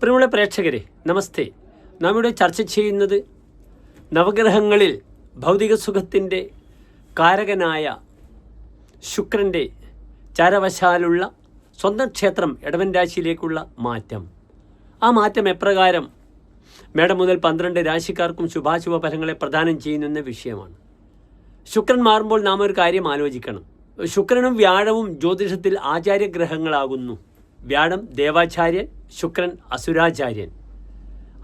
പ്രിയമുള്ള പ്രേക്ഷകരെ നമസ്തേ. നാം ഇവിടെ ചർച്ച ചെയ്യുന്നത് നവഗ്രഹങ്ങളിൽ ഭൗതിക സുഖത്തിന്റെ കാരകനായ ശുക്രന്റെ ചാരവശാലുള്ള സ്വന്തം ക്ഷേത്രം ഇടവൻ രാശിയിലേക്കുള്ള മാറ്റം. ആ മാറ്റം എപ്രകാരം മേടം മുതൽ പന്ത്രണ്ട് രാശിക്കാർക്കും ശുഭാശുഭ ഫലങ്ങളെ പ്രദാനം ചെയ്യുന്നെന്ന വിഷയമാണ്. ശുക്രൻ മാറുമ്പോൾ നാം ഒരു കാര്യം ആലോചിക്കണം. ശുക്രനും വ്യാഴവും ജ്യോതിഷത്തിൽ ആചാര്യഗ്രഹങ്ങളാകുന്നു. വ്യാഴം ദേവാചാര്യൻ ശുക്രൻ അസുരാചാര്യൻ.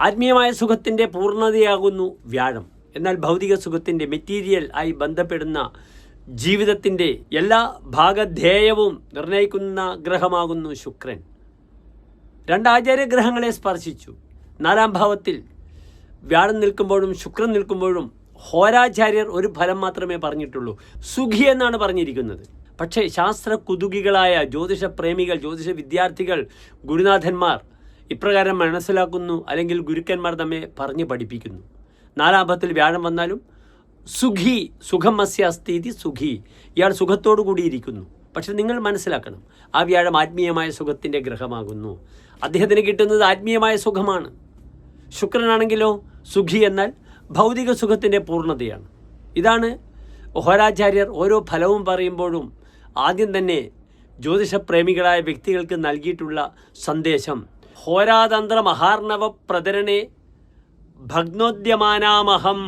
ആത്മീയമായ സുഖത്തിന്റെ പൂർണതയാകുന്നു വ്യാഴം. എന്നാൽ ഭൗതിക സുഖത്തിന്റെ മെറ്റീരിയൽ ആയി ബന്ധപ്പെടുന്ന ജീവിതത്തിന്റെ എല്ലാ ഭാഗധേയവും നിർണയിക്കുന്ന ഗ്രഹമാകുന്നു ശുക്രൻ. രണ്ട് ആചാര്യഗ്രഹങ്ങളെ സ്പർശിച്ചു. നാലാം ഭാവത്തിൽ വ്യാഴം നിൽക്കുമ്പോഴും ശുക്രൻ നിൽക്കുമ്പോഴും ഹോരാചാര്യർ ഒരു ഫലം മാത്രമേ പറഞ്ഞിട്ടുള്ളൂ. സുഖി എന്നാണ് പറഞ്ഞിരിക്കുന്നത്. പക്ഷേ ശാസ്ത്ര കുതുകികളായ ജ്യോതിഷ പ്രേമികൾ ജ്യോതിഷ വിദ്യാർത്ഥികൾ ഗുരുനാഥന്മാർ ഇപ്രകാരം മനസ്സിലാക്കുന്നു അല്ലെങ്കിൽ ഗുരുക്കന്മാർ നമ്മെ പറഞ്ഞു പഠിപ്പിക്കുന്നു. നാലാഭത്തിൽ വ്യാഴം വന്നാലും സുഖി സുഖം അസ്യാസ്തി സുഖി. ഇയാൾ സുഖത്തോടു കൂടിയിരിക്കുന്നു. പക്ഷെ നിങ്ങൾ മനസ്സിലാക്കണം ആ വ്യാഴം ആത്മീയമായ സുഖത്തിന്റെ ഗ്രഹമാകുന്നു. അദ്ദേഹത്തിന് കിട്ടുന്നത് ആത്മീയമായ സുഖമാണ്. ശുക്രനാണെങ്കിലോ സുഖി എന്നാൽ ഭൗതിക സുഖത്തിന്റെ പൂർണതയാണ്. ഇതാണ് ഹോരാചാര്യർ ഓരോ ഫലവും പറയുമ്പോഴും ആദ്യം തന്നെ ജ്യോതിഷപ്രേമികളായ വ്യക്തികൾക്ക് നൽകിയിട്ടുള്ള സന്ദേശം. ഹോരാതന്ത്ര മഹാർണവ പ്രതരണേ ഭഗ്നോദ്യമാനാമഹം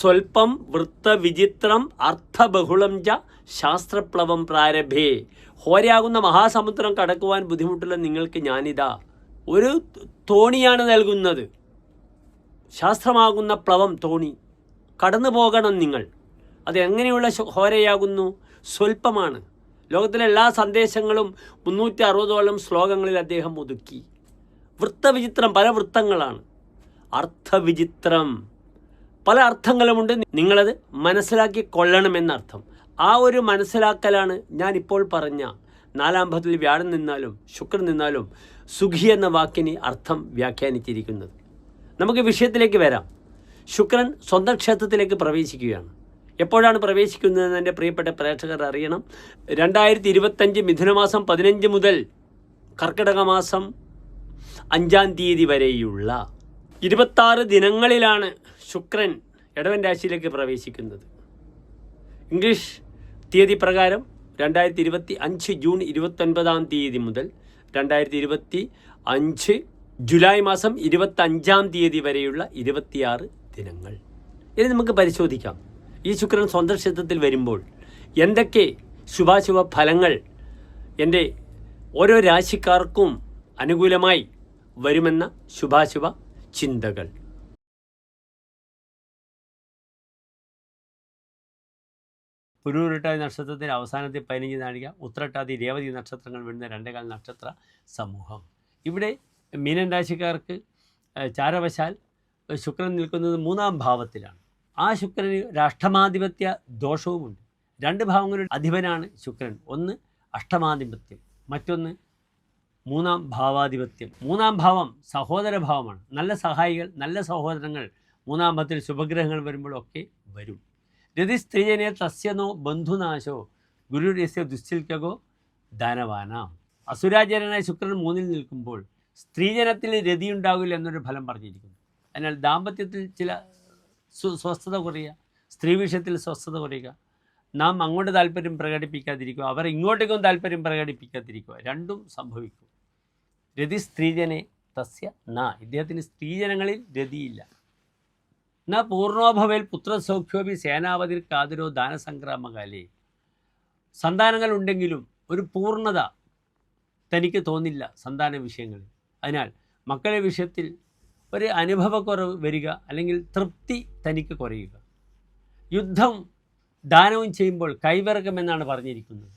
സ്വൽപ്പം വൃത്തവിചിത്രം അർത്ഥബഹുളം ച ശാസ്ത്രപ്ലവം പ്രാരംഭേ. ഹോരയാകുന്ന മഹാസമുദ്രം കടക്കുവാൻ ബുദ്ധിമുട്ടുള്ള നിങ്ങൾക്ക് ഞാനിതാ ഒരു തോണിയാണ് നൽകുന്നത്. ശാസ്ത്രമാകുന്ന പ്ലവം തോണി. കടന്നു പോകണം നിങ്ങൾ. അത് എങ്ങനെയുള്ള ഹോരയാകുന്നു? സ്വൽപ്പമാണ് ലോകത്തിലെ എല്ലാ സന്ദേശങ്ങളും മുന്നൂറ്റി അറുപതോളം ശ്ലോകങ്ങളിൽ അദ്ദേഹം ഒതുക്കി. വൃത്തവിചിത്രം പല വൃത്തങ്ങളാണ്. അർത്ഥവിചിത്രം. പല അർത്ഥങ്ങളുമുണ്ട്. നിങ്ങളത് മനസ്സിലാക്കി കൊള്ളണമെന്നർത്ഥം. ആ ഒരു മനസ്സിലാക്കലാണ് ഞാൻ ഇപ്പോൾ പറഞ്ഞ നാലാം ഭത്തിൽ വ്യാഴം നിന്നാലും ശുക്രൻ നിന്നാലും സുഖി എന്ന വാക്കിന് അർത്ഥം വ്യാഖ്യാനിച്ചിരിക്കുന്നത്. നമുക്ക് വിഷയത്തിലേക്ക് വരാം. ശുക്രൻ സ്വന്തം ക്ഷേത്രത്തിലേക്ക് പ്രവേശിക്കുകയാണ്. എപ്പോഴാണ് പ്രവേശിക്കുന്നതെന്ന് എന്റെ പ്രിയപ്പെട്ട പ്രേക്ഷകർ അറിയണം. രണ്ടായിരത്തി ഇരുപത്തഞ്ച് മിഥുനമാസം പതിനഞ്ച് മുതൽ കർക്കിടക മാസം അഞ്ചാം തീയതി വരെയുള്ള ഇരുപത്താറ് ദിനങ്ങളിലാണ് ശുക്രൻ ഇടവൻ രാശിയിലേക്ക് പ്രവേശിക്കുന്നത്. ഇംഗ്ലീഷ് തീയതി പ്രകാരം രണ്ടായിരത്തി ഇരുപത്തി അഞ്ച് ജൂൺ ഇരുപത്തൊൻപതാം തീയതി മുതൽ രണ്ടായിരത്തി ഇരുപത്തി അഞ്ച് ജൂലൈ മാസം ഇരുപത്തഞ്ചാം തീയതി വരെയുള്ള ഇരുപത്തിയാറ് ദിനങ്ങൾ. ഇനി നമുക്ക് പരിശോധിക്കാം. ഈ ശുക്രൻ സ്വന്തം ക്ഷേത്രത്തിൽ വരുമ്പോൾ എന്തൊക്കെ ശുഭാശുഭ ഫലങ്ങൾ എന്റെ ഓരോ രാശിക്കാർക്കും അനുകൂലമായി വരുമെന്ന ശുഭാശുഭ ചിന്തകൾ. പുരൂരിട്ടാതി നക്ഷത്രത്തിന്റെ അവസാനത്തെ പതിനഞ്ച് നാഴിക ഉത്രട്ടാതി രേവതി നക്ഷത്രങ്ങൾ വരുന്ന രണ്ടേകാൽ നക്ഷത്ര സമൂഹം. ഇവിടെ മീനൻ രാശിക്കാർക്ക് ചാരവശാൽ ശുക്രൻ നിൽക്കുന്നത് മൂന്നാം ഭാവത്തിലാണ്. ആ ശുക്രന് രാഷ്ട്രമാധിപത്യ ദോഷവുമുണ്ട്. രണ്ട് ഭാവങ്ങളുടെ അധിപനാണ് ശുക്രൻ. ഒന്ന് അഷ്ടമാധിപത്യം മറ്റൊന്ന് മൂന്നാം ഭാവാധിപത്യം. മൂന്നാം ഭാവം സഹോദര ഭാവമാണ്. നല്ല സഹായികൾ നല്ല സഹോദരങ്ങൾ മൂന്നാം ഭാവത്തിൽ ശുഭഗ്രഹങ്ങൾ വരുമ്പോഴൊക്കെ വരും. രതി സ്ത്രീജനെ തസ്യനോ ബന്ധുനാശോ ഗുരു രസ്യ ദുശ്ചിൽക്കകോ ദാനവാനാം അസുരാചാര്യനായ ശുക്രൻ മൂന്നിൽ നിൽക്കുമ്പോൾ സ്ത്രീജനത്തിൽ രതിയുണ്ടാകില്ല എന്നൊരു ഫലം പറഞ്ഞിരിക്കുന്നു. അതിനാൽ ദാമ്പത്യത്തിൽ ചില സ്വസ്ഥത കുറയുക. സ്ത്രീ വിഷയത്തിൽ സ്വസ്ഥത കുറയുക. നാം അങ്ങോട്ട് താല്പര്യം പ്രകടിപ്പിക്കാതിരിക്കുക. അവർ ഇങ്ങോട്ടേക്കും താല്പര്യം പ്രകടിപ്പിക്കാതിരിക്കുക. രണ്ടും സംഭവിക്കും. രതി സ്ത്രീജനെ തസ്യ ന. ഇദ്ദേഹത്തിന് സ്ത്രീജനങ്ങളിൽ രതിയില്ല. ന പൂർണോഭവേൽ പുത്രസൗഖ്യോപി സേനാപതിർ കാതിരോ ദാനസംക്രാമകാലി. സന്താനങ്ങൾ ഉണ്ടെങ്കിലും ഒരു പൂർണത തനിക്ക് തോന്നില്ല സന്താന വിഷയങ്ങളിൽ. അതിനാൽ മക്കളുടെ വിഷയത്തിൽ ഒരു അനുഭവക്കുറവ് വരിക അല്ലെങ്കിൽ തൃപ്തി തനിക്ക് കുറയുക. യുദ്ധം ദാനവും ചെയ്യുമ്പോൾ കൈവിറക്കുമെന്നാണ് പറഞ്ഞിരിക്കുന്നത്.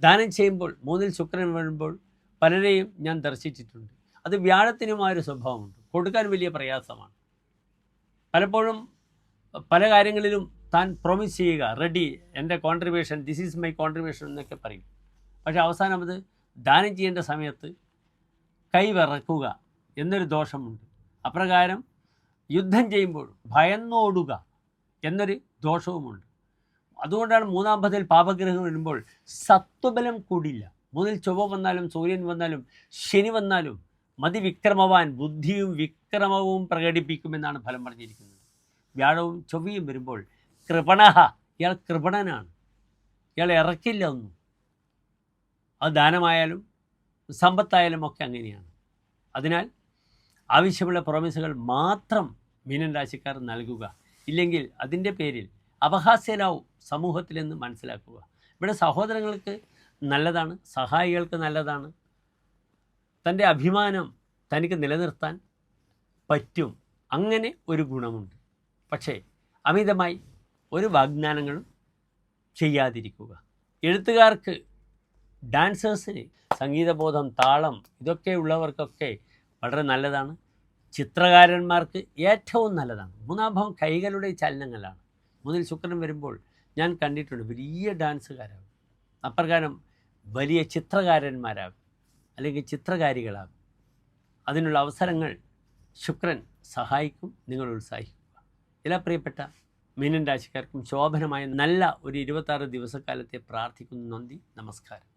ദാനം ചെയ്യുമ്പോൾ മൂന്നിൽ ശുക്രൻ വരുമ്പോൾ പലരെയും ഞാൻ ദർശിച്ചിട്ടുണ്ട്. അത് വ്യാഴത്തിനുമായൊരു സ്വഭാവമുണ്ട്. കൊടുക്കാൻ വലിയ പ്രയാസമാണ്. പലപ്പോഴും പല കാര്യങ്ങളിലും താൻ പ്രോമിസ് ചെയ്യുക റെഡി എന്റെ contribution this is my contribution എന്നൊക്കെ പറയും. പക്ഷേ അവസാനം അത് ദാനം ചെയ്യേണ്ട സമയത്ത് കൈവിറക്കുക എന്നൊരു ദോഷമുണ്ട്. അപ്രകാരം യുദ്ധം ചെയ്യുമ്പോൾ ഭയന്നോടുക എന്നൊരു ദോഷവുമുണ്ട്. അതുകൊണ്ടാണ് മൂന്നാം പതിൽ പാപഗ്രഹം വരുമ്പോൾ സത്വബലം കൂടില്ല. മൂന്നിൽ ചൊവ്വ വന്നാലും സൂര്യൻ വന്നാലും ശനി വന്നാലും മതി മതിവിക്രമവാൻ ബുദ്ധിയും വിക്രമവും പ്രകടിപ്പിക്കുമെന്നാണ് ഫലം പറഞ്ഞിരിക്കുന്നത്. വ്യാഴവും ചൊവ്വയും വരുമ്പോൾ കൃപണഹ ഇയാൾ കൃപണനാണ്. ഇയാൾ ഇറക്കില്ല ഒന്നും. അത് ദാനമായാലും സമ്പത്തായാലും ഒക്കെ അങ്ങനെയാണ്. അതിനാൽ ആവശ്യമുള്ള പ്രോമിസുകൾ മാത്രം മീനൻ രാശിക്കാർ നൽകുക. ഇല്ലെങ്കിൽ അതിന്റെ പേരിൽ അപഹാസ്യരാവും സമൂഹത്തിലെന്ന് മനസ്സിലാക്കുക. ഇവിടെ സഹോദരങ്ങൾക്ക് നല്ലതാണ് സഹായികൾക്ക് നല്ലതാണ്. തന്റെ അഭിമാനം തനിക്ക് നിലനിർത്താൻ പറ്റും. അങ്ങനെ ഒരു ഗുണമുണ്ട്. പക്ഷേ അമിതമായി ഒരു വാഗ്ദാനങ്ങളും ചെയ്യാതിരിക്കുക. എഴുത്തുകാർക്ക് ഡാൻസേഴ്സിന് സംഗീതബോധം താളം ഇതൊക്കെ ഉള്ളവർക്കൊക്കെ വളരെ നല്ലതാണ്. ചിത്രകാരന്മാർക്ക് ഏറ്റവും നല്ലതാണ്. മൂന്നാം ഭാവം കൈകളുടെ ചലനങ്ങളാണ്. മുതൽ ശുക്രൻ വരുമ്പോൾ ഞാൻ കണ്ടിട്ടുണ്ട് വലിയ ഡാൻസുകാരാകും. അപ്രകാരം വലിയ ചിത്രകാരന്മാരാകും അല്ലെങ്കിൽ ചിത്രകാരികളാകും. അതിനുള്ള അവസരങ്ങൾ ശുക്രൻ സഹായിക്കും നിങ്ങൾ ഉത്സാഹിക്കുക. എല്ലാ പ്രിയപ്പെട്ട മീനൻ രാശിക്കാർക്കും ശോഭനമായ നല്ല ഒരു ഇരുപത്താറ് ദിവസക്കാലത്തെ പ്രാർത്ഥിക്കുന്നു നന്ദി നമസ്കാരം.